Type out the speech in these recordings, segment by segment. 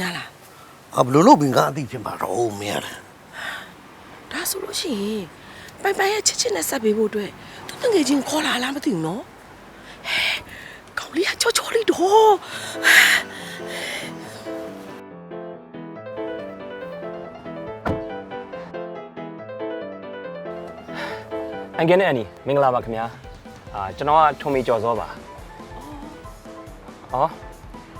များလားအဘလို့လို့ဘင်ကအသိဖြစ်မှာတော့မင်းရတယ်ဒါဆိုလို့ရှိရင်ပိုင်ပိုင်ရဲ့ချစ်ချစ်နဲ့ဆက်ပေးဖို့အတွက်သူတငယ်ချင်းခေါ်လာလားမသိဘူးနော်ဟဲကောင်လေးကချောချောလေးတော့အန်ကယ်နဲ့အန်နီမင်္ဂလာပါခင်ဗျာအာကျွန်တော်ကထုံမီကျော်စောပါဟော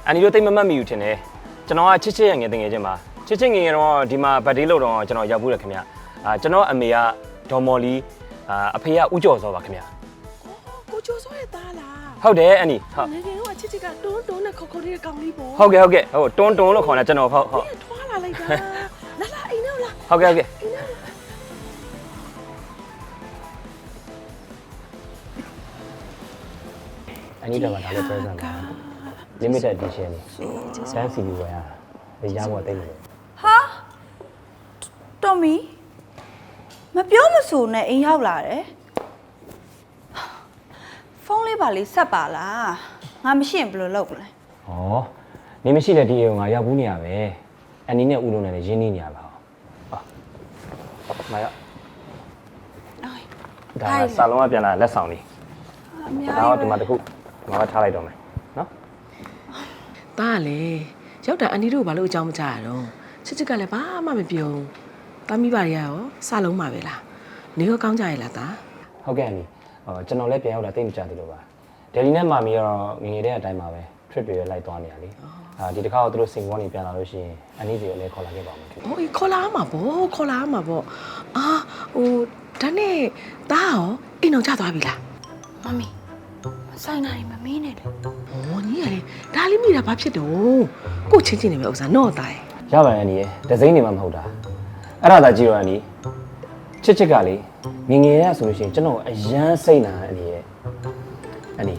အန်နီတို့တိတ်မမှတ်မိဘူးထင်တယ် ကျွန်တော်ကချစ်ချစ်ရဲ့ငယ်တငယ်ချင်းပါချစ်ချစ်ငယ်ငယ်တော့ဒီမှာဗတ်ဒေးလို့တော့ကျွန်တော်ရောက်ဘူးတယ်ခင်ဗျာအာကျွန်တော်အမေကဒေါ်မော်လီအာအဖေကဦးကျော်စောပါခင်ဗျာကိုကျော်စောရဲ့သားလားဟုတ်တယ်အန်နီဟုတ်ငယ်ငယ်တော့ချစ်ချစ်ကတွန်းတွန်းနဲ့ခေါက်ခေါက်လေးကောင်လေးပေါ့ဟုတ်ကဲ့ဟုတ်ကဲ့ဟုတ်တွန်းတွန်းလို့ခေါ်တာကျွန်တော်ဟုတ်ဟုတ်ဒီကထွားလာလိုက်တာလာလာအိမ်တော့လာဟုတ်ကဲ့ဟုတ်ကဲ့အန်နီတော့ဗာဒါလည်း present ပါ limited edition နေဆန်းစီပြီးဝယ်ရတာဒီရဖို့တိတ်မလို့ဟာတော်မီမပြောမဆိုနဲ့အိမ်ရောက်လာတယ်ဖုန်းလေးပါလေးဆက်ပါလားငါမရှိရင်ဘယ်လိုလုပ်မလဲ။ဩနေမရှိတဲ့ဒီအိမ်ကငါရောက်ဘူးနေရပဲ။အန်နီနဲ့ဦးလုံးနဲ့လည်းရင်းနှီးနေရပါ။ဟာ။မရအိုး။ဒါကစာလုံးကပြန်လာလက်ဆောင်လေးအများ။ဒါကြီးတော့ဒီမှာတစ်ခုငါကထားလိုက်တော့မယ်။နော် သားကလည်းရောက်တာအန်ဒီတို့ဘာလို့အကြောင်းမကြားရတော့ချစ်ချစ်ကလည်းဘာမှမပြောဘူးသားမိပါရရောစလုံးမှာပဲလားနေရောကောင်းကြရဲ့လားသား။ဟုတ်ကဲ့အန်နီ။ဟောကျွန်တော်လည်းပြန်ရောက်လာတိတ်မကြသေးလို့ပါ။ဒယ်လီနဲ့မာမီကတော့ငငယ်တဲ့အတိုင်းပါပဲ။ trip တွေလိုက်သွားနေရလေ။အာဒီတစ်ခါတော့သူတို့စင်ကာပူနေပြန်လာလို့ရှိရင်အန်နီစီကိုလည်းခေါ်လာခဲ့ပါမယ်ခင်ဗျ။ဟိုအေးခေါ်လာမှာပေါ့ခေါ်လာမှာပေါ့။အာဟိုဒါနဲ့သားရောအိမ်အောင်ကြသွားပြီလားမမီမ ဆိုင်နိုင်မမင်းနဲ့လေ။ဟောညီရလေဒါလေးမိတာဘာဖြစ်တော့ကို့ချင်းချင်းနေပဲဥစားတော့သားရဲ့။ရပါတယ်အန်နီရဲ့ဒဇိမ့်နေမှမဟုတ်တာ။အဲ့ဒါသာကြည့်တော့အန်နီချစ်ချစ်ကလေငငယ်ရဆိုလို့ရှိရင်ကျွန်တော်အရန်စိတ်နာအန်နီရဲ့အန်နီ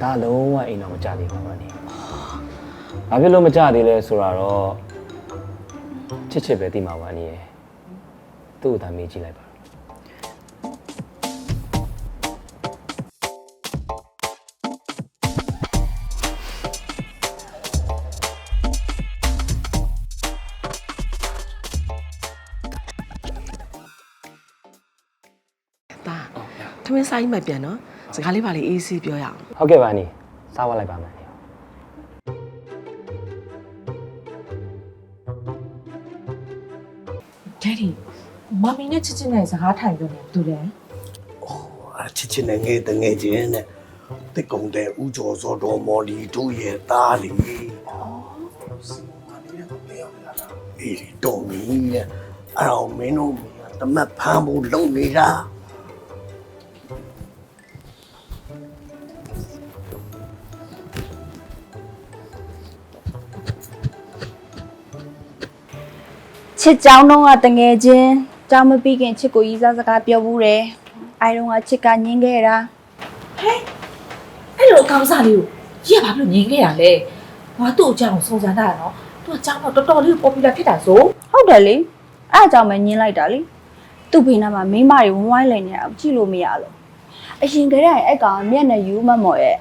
ဒါလုံးဝအိမ်တော့မကြသေးပါဘူးအနေ။ဘာဖြစ်လို့မကြသေးလဲဆိုတော့ချစ်ချစ်ပဲတိမှာပါအနေရဲ့။သူ့ကိုသာမေးကြည့်လိုက်ပါ။ မင်းဆိုင်မှပြန်နော်။စကားလေးပါလေးအေးဆေးပြောရအောင်။ဟုတ်ကဲ့ပါအနေ။စားဝတ်လိုက်ပါမယ်အနေဒက်ဒီမမီနဲ့ချစ်ချစ်နဲ့စကားထိုင်ပြောနေတူတယ်အချစ်ချစ်နဲ့ငယ်တငယ်ချင်းနဲ့တိတ်ကုန်တဲ့ဥကျော်စောတော်မော်လီတို့ရဲ့သားလေးအေးတော်မီရဲ့အဲ့တော့မင်းတို့တမတ်ဖမ်းဖို့လုံနေတာ ချစ်ကြောင်းတော့ကတငယ်ချင်းကြောင်းမပြီးခင်ချစ်ကိုကြီးစားစကားပြောဘူးတယ်အိုင်တော့ကချစ်ကညင်းခဲ့တာအဲ့လိုအကောင်စားလေးကိုကြီးကဘာဖြစ်လို့ငင်းခဲ့ရလဲငါသူ့အကြောင်းကိုစုံစမ်းတာနော်သူ့အကြောင်းတော့တော်တော်လေးပေါ်ပူလာဖြစ်တာဆိုဟုတ်တယ်လေအဲ့အကြောင့်ပဲညင်းလိုက်တာလေသူ့ဖေးနာမှာမိန်းမတွေဝန်းဝိုင်းလိန်နေတာကိုကြည့်လို့မရလို့အရင်ကတည်းကအဲ့ကောင်ကမျက်နှာယူမမော်ရဲ့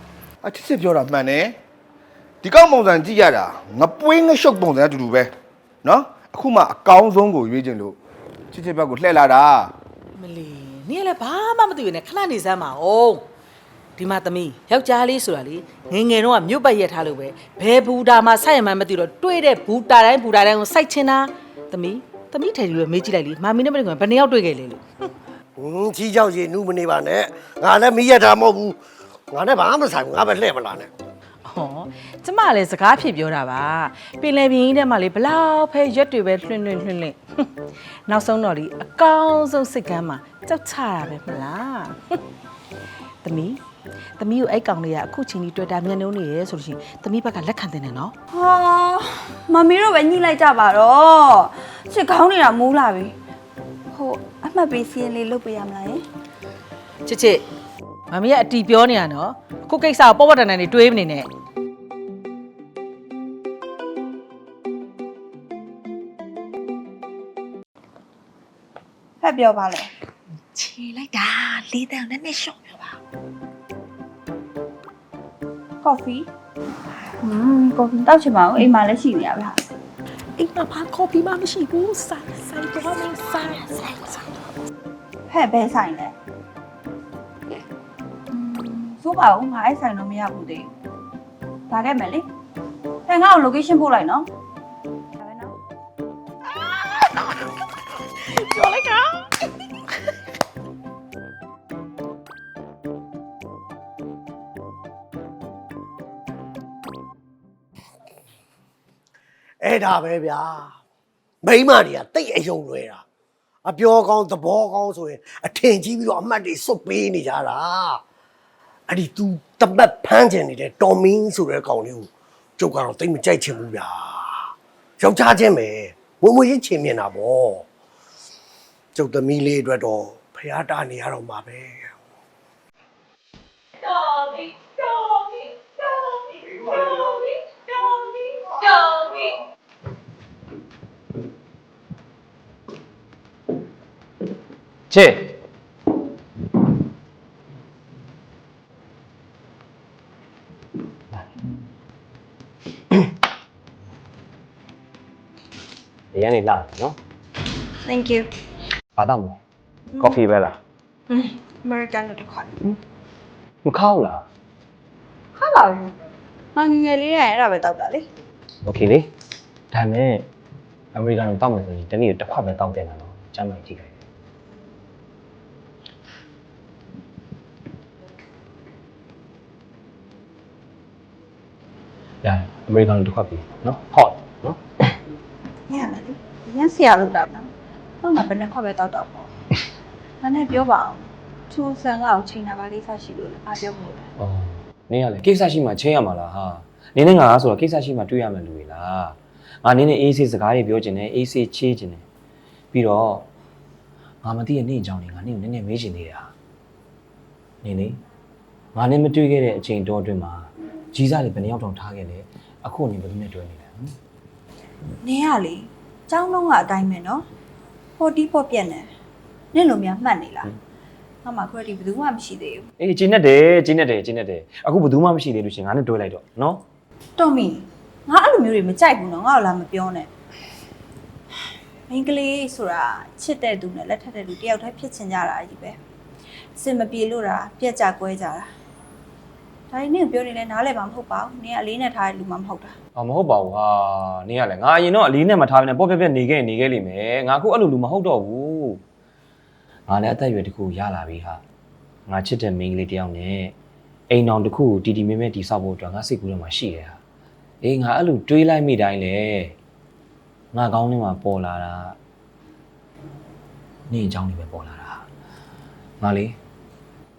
အချစ်စစ်ပြောတာမှန်တယ်ဒီကောက်ပုံစံကြည့်ရတာငပွေးငရှုပ်ပုံစံအတူတူပဲနော် အခုမှအကောင်းဆုံးကိုရွေးချင်လို့ချစ်ချစ်ဘက်ကိုလှည့်လာတာမလီနင်ကလည်းဘာမှမသိဘူးနဲ့ခဏနေစမ်းပါအောင်ဒီမှာသမီးယောက်ျားလေးဆိုတာလေငယ်ငယ်တော့ကမြို့ပတ်ရက်ထားလို့ပဲဘယ်ဘူတာမှာစိုက်ရမှန်းမသိတော့တွေးတဲ့ဘူတာတိုင်းဘူတာတိုင်းကိုစိုက်ချင်တာသမီးသမီးထိုင်ပြီးတော့မေးကြည့်လိုက်လေမာမီနဲ့မနေ့ကဘယ်နှစ်ယောက်တွေ့ခဲ့လဲလို့ဟင်းကြီးကြောက်ရင်နူးမနေပါနဲ့ငါလည်းမီးရတာမဟုတ်ဘူးငါလည်းဘာမှမဆိုင်ဘူးငါပဲလှည့်မလာနဲ့ ဟောကျမလည်းစကားဖြစ်ပြောတာပါပင်လယ်ပြင်ကြီးထဲမှာလေဘလောက်ဖဲရွက်တွေပဲလွှင့်လွှင့်လွှင့်လွှင့်နောက်ဆုံးတော့လေအကောင်းဆုံးစိတ်ကမ်းမှာကြောက်ချတာပဲမလားသမီးသမီးကိုအဲ့ကောင်လေးကအခုချင်းကြီးတွေ့တာမျက်နှာနေရဲဆိုလို့ရှိရင်သမီးဘက်ကလက်ခံတင်တယ်နော်ဟာမမီတို့ပဲညှိလိုက်ကြပါတော့ချစ်ကောင်းနေတာမူးလာပြီဟိုအမှတ်ပေးစီရင်လေးလုပ်ပေးရမလားယင်ချစ်ချစ်မမီးကအတီပြောနေတာနော်အခုကိစ္စကိုပေါ့ပေါ့တန်တန်နေတွေးမနေနဲ့ ဖက်ပြောပါလေခြေလိုက်တာလေးတန်းနဲ့နဲ့ရှော့ပြောပါကော်ဖီဟွန်းကော်ဖီတောက်ချင်ပါဘူးအိမ်မှာလည်းရှိနေရပါဟာအိမ်မှာဘာကော်ဖီမှမရှိဘူးဆိုင်ဆိုင်တော့မဆိုင်ဆိုင်ဆိုင်ဖက်ပဲဆိုင်လဲဆိုပါဦးငါအဲ့ဆိုင်တော့မရဘူးသေးဘူးဒါခဲ့မယ်လေဖက်ငါ့ကို location ပို့လိုက်နော် ကျော်လိုက်တာအဲ့ဒါပဲဗျာမိန်းမတွေကတိတ်အယုံလွယ်တာအပြောကောင်းသဘောကောင်းဆိုရင်အထင်ကြီးပြီးတော့အမှတ်တွေစွတ်ပေးနေကြတာအဲ့ဒီ तू တပတ်ဖမ်းကျင်နေတဲ့တော်မင်းဆိုတဲ့ကောင်လေးကိုကျုပ်ကတော့တိတ်မကြိုက်ချင်ဘူးဗျာယောက်ျားချင်းပဲဝင်ဝင်ချင်းချင်မြင်တာဗော ကျုပ်သမီးလေးအတွက်တော့ဖះတာနေရတော့မှာပဲချစ်ဒီရနေလာနော် thank you ဘာတော့မလဲကော်ဖီပဲလား american လို့တခွာ မခောက်လား ဟာလာဘူးငါငယ်ငယ်လေးရရင်အဲ့ဒါပဲတောက်တာလေ โอเคလေဒါနဲ့အမေရိကန်ကိုတောက်မယ်ဆိုရင်တနေ့တစ်ခွက်ပဲတောက်တယ်နော်ကျမ်းမိုက်ကြည့်ခိုင်းရတယ်အမေရိကန်ကိုတစ်ခွက်ပြီနော် hot နော် ညလာလေရမ်းဆရာလို့တော့နော်ဟု တ်မှာဘယ်နှစ်ခွက်ပဲတောက်တော့ပေါ့ငါနဲ့ပြောပါအောင်ချူဆန်ကအောင်ချိန်တာပါလေးစရှိလို့လည်းအားပြောမှုလဲအော်နင်းရလေကိစ္စရှိမှချင်းရမှာလားဟာနင်းနဲ့ငါဆိုတော့ကိစ္စရှိမှတွေ့ရမယ်လူတွေလားငါနင်းနဲ့အေးဆေးစကားတွေပြောချင်တယ်အေးဆေးချေးချင်တယ်ပြီးတော့ငါမသိတဲ့နင့်အကြောင်းတွေငါနင့်ကိုနည်းနည်းမေးချင်သေးတာနင်းလေငါနဲ့မတွေ့ခဲ့တဲ့အချိန်တော့အတွင်းမှာကြီးစားလေးဘယ်နှယောက်တောင်ထားခဲ့လဲအခုနင်းဘယ်လိုနဲ့တွေ့နေလဲဟမ်နင်းကလေចောင်းလုံးကအတိုင်းပဲနော် ဟိုတီးဖို့ပြက်နေနင့်လိုများမှတ်နေလားငါမှ credit ဘယ်သူမှမရှိသေးဘူးအေးကျင်းနေတယ်ကျင်းနေတယ်ကျင်းနေတယ်အခုဘယ်သူမှမရှိသေးလို့ရှရင်ငါနဲ့တွေ့လိုက်တော့နော်တော်မီငါအဲ့လိုမျိုးတွေမကြိုက်ဘူးနော်ငါ့ကိုလာမပြောနဲ့မိန်းကလေးဆိုတာချစ်တဲ့သူနဲ့လက်ထပ်တဲ့သူတယောက်တည်းဖြစ်ချင်ကြတာကြီးပဲစင်မပြေလို့တာပြက်ကြကွဲကြတာ ဒါရင်းနဲ့ပြောနေလဲနားလည်မှာမဟုတ်ပါဘူးနင်ကအလေးနဲ့ထားတဲ့လူမှမဟုတ်တာအော်မဟုတ်ပါဘူးဟာနင်းရလေငါအရင်တော့အလေးနဲ့မထားဘဲနဲ့ပေါ့ပြက်ပြက်နေခဲ့နေခဲ့လိမ့်မယ်ငါအခုအဲ့လိုလူမဟုတ်တော့ဘူးငါလည်းအသက်အရွယ်တစ်ခုရလာပြီဟာငါချစ်တဲ့မိန်းကလေးတစ်ယောက်နဲ့အိမ်တော်တစ်ခုကိုတီတီမဲမဲတီဆောက်ဖို့အတွက်ငါစိတ်ကူးထဲမှာရှိတယ်ဟာအေးငါအဲ့လိုတွေးလိုက်မိတိုင်းလေငါကောင်းထဲမှာပေါ်လာတာနေအကြောင်းတွေပဲပေါ်လာတာငါလေ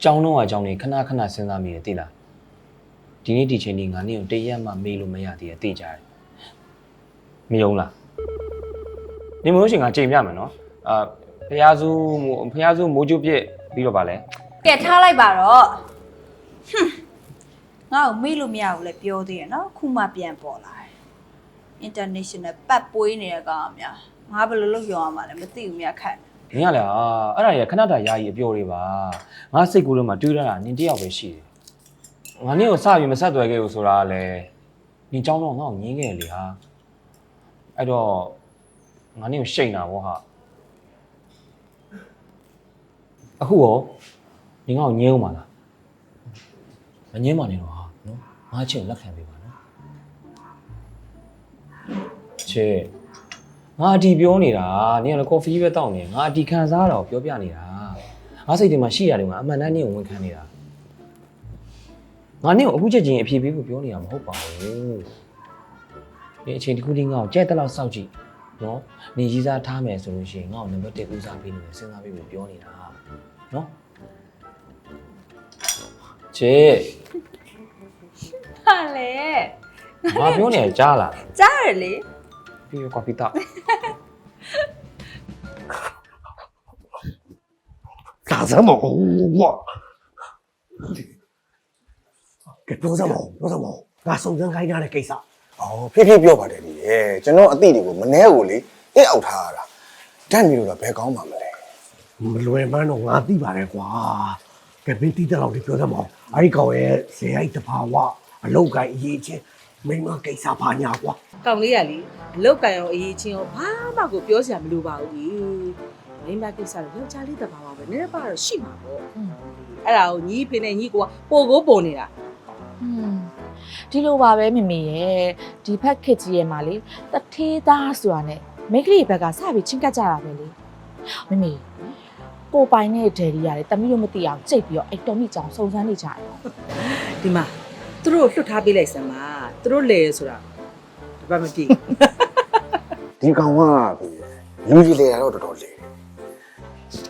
ကြောင်းတော့အကြောင်းတွေခဏခဏစဉ်းစားမိတယ်သိလား ဒီနေ့ဒီချိန်ဒီငါနေကိုတရက်မှမေးလို့မရသေးတဲ့သိကြတယ်မယုံလားနေမလို့ရှိရင်ငါချိန်ပြမယ်နော်အာဖះစုဖះစုမိုးကျုပ်ပြစ်ပြီးတော့ဗာလဲကဲထားလိုက်ပါတော့ဟွန်းငါ့ကိုမေ့လို့မရဘူးလေပြောသေးရနော်ခုမှပြန်ပေါ်လာတယ် international ပတ်ပွေးနေတဲ့ကောင်အများငါဘယ်လိုလုပ်ရောရမှာလဲမသိဘူးမြတ်ခက်နင်ကလည်းအာအဲ့ဒါကြီးကခဏတာယာယီအပြော်တွေပါငါစိတ်ကူးလို့မှတွေးရတာနင်တယောက်ပဲရှိတယ် ငါနင့်ကိုစပြီးမဆက်သွယ်ခဲ့ဘူးဆိုတာကလည်းနင်เจ้าတော့ငါ့ကိုညင်းခဲ့လေဟာအဲ့တော့ငါနင့်ကိုရှိန်တာဗောဟာအခုရောနင်ငါ့ကိုညင်းအောင်ပါလားမညင်းပါနဲ့တော့ဟာနော်ငါချင်းလက်ခံပေးပါနော်ချေငါအတီပြောနေတာနင်ကလည်းကော်ဖီပဲတောက်နေငါအတီခံစားတာကိုပြောပြနေတာငါစိတ်ထဲမှာရှိရတယ်မှာအမှန်တမ်းနင့်ကိုဝန်ခံနေတာ ငါနင့်ကိုအခုချက်ချင်းအဖြေပေးဖို့ပြောနေတာမဟုတ်ပါဘူး။ဒီအချိန်တစ်ခုလေးငါ့ကိုကြက်တက်လောက်စောက်ကြည့်နော်။နေကြီးစားထားမယ်ဆိုလို့ရှိရင်ငါ့ကိုနံပါတ်1ဦးစားပေးနေတယ်စဉ်းစားပေးဖို့ပြောနေတာနော်။ချေဟာလေငါပြောနေရကြားလာကြားရလေပြီးရောကွာပီတာဒါစမ်းမဟုတ်ကွာကဲ ပြောစမ်းမဟုတ်ပြောစမ်းမဟုတ်ငါစုံစမ်းခိုင်းထားတဲ့ကိစ္စအော်ဖြည်းဖြည်းပြောပါတယ်ဒီရေကျွန်တော်အတိတွေကိုမနှဲကိုလေအစ်အောက်ထားရတာတန့်ပြီးတော့ဘယ်ကောင်းမှမလဲမလွယ်မှန်းတော့ငါသိပါတယ်ကွာကဲမင်းတိတဲ့လောက်ဒီပြောစမ်းမဟုတ်အဲ့ဒီကောင်ရဲ့ဇေယိုက်တဘာဝအလောက်ကိုင်းအရေးချင်းမိန်းမကိစ္စဘာညာကွာကောင်လေးကလေအလောက်ကံရောအရေးချင်းရောဘာမှကိုပြောစရာမလိုပါဘူးလေမိန်းမကိစ္စတော့ယောက်ျားလေးတဘာပါပဲနည်းနည်းပါတော့ရှိမှာပေါ့အဲ့ဒါကိုညီဖေနဲ့ညီကိုကပိုကိုပုံနေတာอืม ဒီလိုပါပဲမေမေရဲ့ဒီဖက်ခစ်ကြီးရဲ့မှာလေတထေးသားဆိုတာနဲ့မိန်းကလေးဘက်ကစပြီးချင်းကပ်ကြတာပဲလေမေမေကိုပိုင်နဲ့ဒယ်ရီရတယ်တမီးတို့မသိအောင်ကြိတ်ပြီးတော့အဲ့တော်မိကြောင်စုံစမ်းနေကြတယ်ဒီမှာသူတို့လွတ်ထားပေးလိုက်စမ်းပါသူတို့လေဆိုတာတပတ်မပြည့်ဒီကောင်ကလူကြီးလေရတော့တော်တော်လေ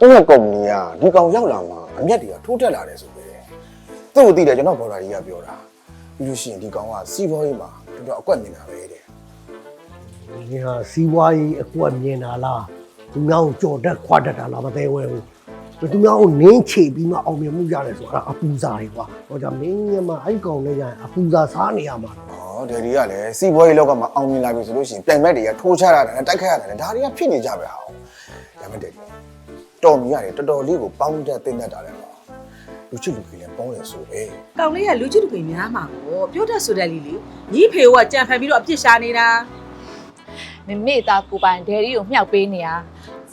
သူ့ရဲ့ကုမ္ပဏီကဒီကောင်ရောက်လာမှအမျက်တွေကထိုးတက်လာတယ်ဆိုပဲ သူ့ကိုသိတယ်ကျွန်တော်ဘော်ဒါကြီးကပြောတာပြီးလို့ရှိရင်ဒီကောင်ကစီးပွားရေးမှာတော်တော်အကွက်မြင်တာပဲတဲ့ဒီဟာစီးပွားရေးအကွက်မြင်တာလားသူများကိုကြော်တက်ခွာတက်တာလားမသိဝဲဘူးသူများကိုနင်းချေပြီးမှအောင်မြင်မှုရတယ်ဆိုတာအပူစာတွေကွာဟောကြမင်းညမအဲ့ကောင်လေးရရင်အပူစာစားနေရမှာ။ဩဒယ်ဒီကလည်းစီးပွားရေးလောကမှာအောင်မြင်လာပြီဆိုလို့ရှိရင်ပြိုင်ဘက်တွေကထိုးချရတာနဲ့တိုက်ခတ်ရတာနဲ့ဒါတွေကဖြစ်နေကြပဲအောင်။ဒါမဲ့ဒယ်ဒီတော်မီရတယ်တော်တော်လေးကိုပေါင်းတက်တင်တတ်တာလည်းပေါ့။ လူချစ်လူကြီးလည်းပေါင်းရဆိုပဲကောင်လေးကလူချစ်သူပင်များမှာပေါ့ပြောတတ်ဆိုတတ်လီလေညီဖေကကြံဖန်ပြီးတော့အပြစ်ရှာနေတာမေမေသားကိုပိုင်ဒယ်ရီကိုမြှောက်ပေးနေရ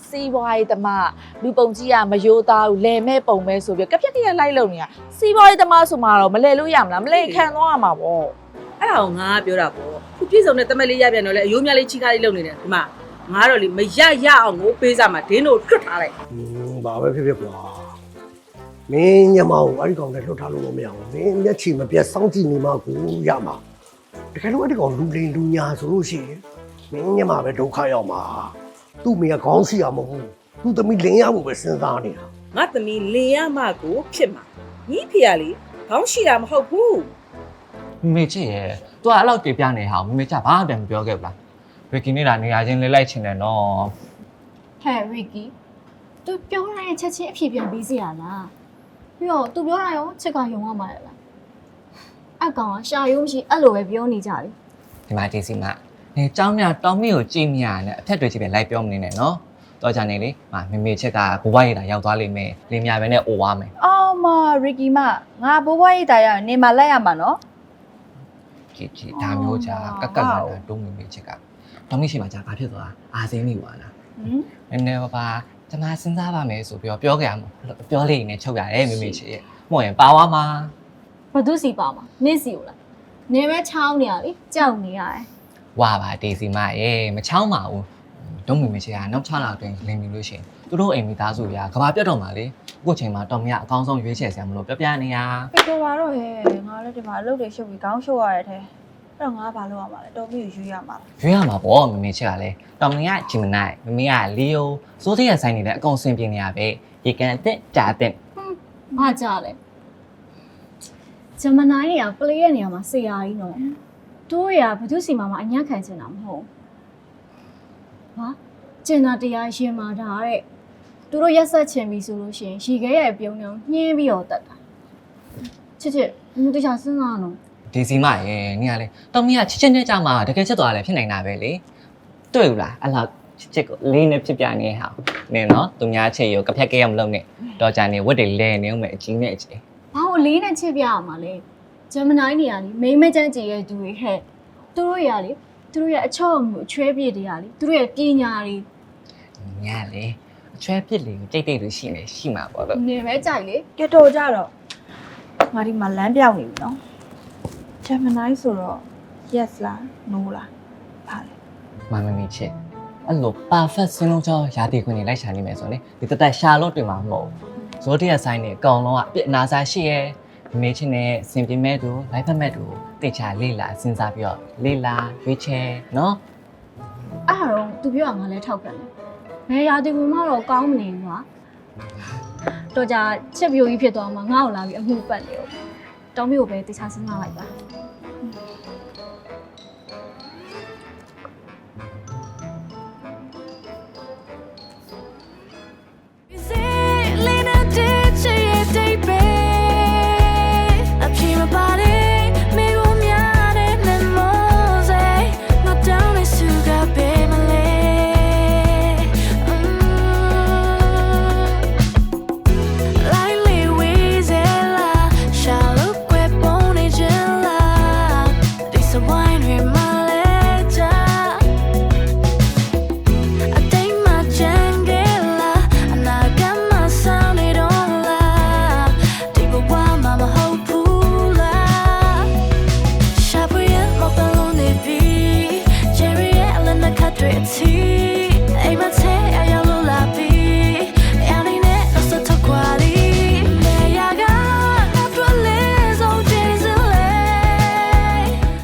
စီးပွားရေးသမားလူပုံကြီးကမယိုးသားဘူးလဲမဲ့ပုံပဲဆိုပြီးကက်ပြက်ကက်လိုက်လုံနေရစီးပွားရေးသမားဆိုမှတော့မလဲလို့ရမလားမလဲခံသွားရမှာပေါ့အဲ့ဒါကိုငါကပြောတာပေါ့ခုပြည့်စုံတဲ့တမက်လေးရပြန်တော့လေအယိုးများလေးချိကားလေးလုပ်နေတယ်ဒီမှာငါတော့လေမရရအောင်ကိုပေးစားမှာဒင်းတို့ထွတ်ထားလိုက်ဟင်းဘာပဲဖြစ်ဖြစ်ကွာ မင်းညမကိုအဲ့ဒီကောင်နဲ့လွတ်ထားလို့မရဘူးမင်းမျက်ခြေမပြတ်စောင့်ကြည့်နေမှကိုရမှာတကယ်လို့အဲ့ဒီကောင်လူလိန်လူညာဆိုလို့ရှိရင်မင်းညမပဲဒုက္ခရောက်မှာသူ့မိကခေါင်းစီရမဟုတ်ဘူးသူ့သမီးလင်းရမှုပဲစဉ်းစားနေတာငါသမီးလင်ရမကိုဖြစ်မှာညီဖေကလေခေါင်းရှိတာမဟုတ်ဘူးမမေချစ်ရဲ့သူကအဲ့လောက်ကြပြနေဟာမမေချဘာမှတည်းမပြောခဲ့ဘူးလားဝီကီနေတာနေရာချင်းလဲလိုက်ချင်တယ်နော်ဟဲ့ရီကီသူပြောရတဲ့ချက်ချင်းအဖြေပြန်ပြီးစီရလား ပြီးတော့သူပြောတာရောချက်ကယုံရမှာလားအကောင်ကရှာယုံရှိအဲ့လိုပဲပြောနေကြတယ် ဒီမှာဒီစီမနေเจ้าမြတောင်းမီကိုကြည့်မြရနဲ့အထက်တွေကြီးပဲလိုက်ပြောမနေနဲ့နော်တော့ကြနေလေဟာမမေချက်ကဘဝရည်တာရောက်သွားလိမ့်မယ်လင်းမြပဲနဲ့အိုသွားမယ် အော်မရီကီမငါဘိုးဘွားရိတ်တာရရင်နေမှာလိုက်ရမှာနော် ကြည့်ကြည့်ဒါမျိုးကြာကက်ကက်လာတာတုံးမမေချက်ကတောင်းမီရှိမှကြာဘာဖြစ်သွားအာစင်းနေပါလား ဟင် နည်းနည်းပါပါ ကျွန်မစဉ်းစားပါမယ်ဆိုပြီးတော့ပြောကြရမှာပြောလေးနဲ့ချုပ်ရတယ်မမေချစ်ရဲ့မဟုတ်ရင်ပါသွားမှာဘသူစီပါမှာနင့်စီကိုလားနေမဲချောင်းနေရလေကြောက်နေရတယ်ဝါပါဒေစီမရေမချောင်းပါဘူးဒုံမီမေချက်ကနောက်6လအတွင်းလင်းပြီလို့ရှိရင်သူတို့အိမ်မိသားစုရာကဘာပြတ်တော့မှာလေအခုချိန်မှာတော်မရအကောင်းဆုံးရွေးချယ်ဆရာမလို့ပြပြနေရပြေတော့ပါတော့ဟဲ့ငါလည်းဒီမှာအလုပ်တွေရှုပ်ပြီးခေါင်းရှုပ်ရတဲ့ထဲ အဲ့တော့ငါဘာလုပ်ရမှာလဲတော်မီကိုယူရမှာလားရွေးရမှာပေါ့မမေချက်ကလည်းတော်မီကဂျင်မနိုက်မမေကလီယိုစိုးတဲ့ရဆိုင်နေတဲ့အကောင်စင်ပြင်းနေရပဲရေကန်အစ်ကြာအစ်မကြလဲဂျမနိုင်းတွေကပလေးရဲ့နေရာမှာဆရာကြီးနော်တို့ရဘသူစီမှာမအညံ့ခံချင်တာမဟုတ်ဟာကျင်နာတရားရှင်မာတာတဲ့သူတို့ရက်ဆက်ချင်ပြီဆိုလို့ရှိရင်ရီခဲရဲ့ပြုံးပြုံးညှင်းပြီးတော့တတ်တာချစ်ချစ်ဘယ်သူတခြားစဉ်းစားနော် ဒီစီမရေနေရလေတော်မီကချစ်ချင်းနဲ့ကြမှာတကယ်ချစ်သွားတယ်ဖြစ်နိုင်တာပဲလေတွေ့ဘူးလားအဲ့လောက်ချစ်ချစ်ကိုလေးနဲ့ဖြစ်ပြနေဟာနင်နော်သူများချစ်ရောကဖြတ်ခဲ့ရမလို့နဲ့တော့ကြနေဝတ်တွေလဲနေအောင်မဲ့အကြီးနဲ့အကြီးဘာလို့လေးနဲ့ချစ်ပြရမှာလဲဂျမနိုင်းနေရလေမိမကျန်းကြည်ရဲ့သူတွေဟဲ့သူတို့ရလေသူတို့ရဲ့အချော့အမျိုးအချွဲပြည့်တွေရလေသူတို့ရဲ့ပညာတွေညာလေအချွဲပစ်လေးကိုတိတ်တိတ်လို့ရှိနေရှိမှာပေါ့လို့နေပဲကြိုက်လေကဲတော်ကြတော့ငါဒီမှာလမ်းပြောင်းနေပြီနော် Gemini ဆိုတော့ yes လား no လားဘာလဲမမမီချစ်အဲ့လို perfect စင်းလုံးချောရာတီခွင်နေလိုက်ရှာနေမယ်ဆိုရင်ဒီတသက်ရှာလို့တင်မှာမဟုတ်ဘူးဇိုးတရဆိုင်နေအကောင်လုံးကအပြစ်အနာစားရှိရဲမေချင်းနဲ့စင်ပြမဲ့သူလိုက်ဖက်မဲ့သူတိတ်ချလေးလာစဉ်းစားပြီးတော့လေးလာရွေးချယ်နော်အဲ့ဒါတော့သူပြောရငါလဲထောက်ကန်တယ်ဘယ်ရာဒီကူမှတော့ကောင်းမနေဘူးကွာတော့ကြချက်ပြိုကြီးဖြစ်သွားမှာငါ့ကိုလာပြီးအမှုပတ်နေတော့ တောင်းမျိုးကိုပဲတခြားစဉ်းစားလိုက်ပါ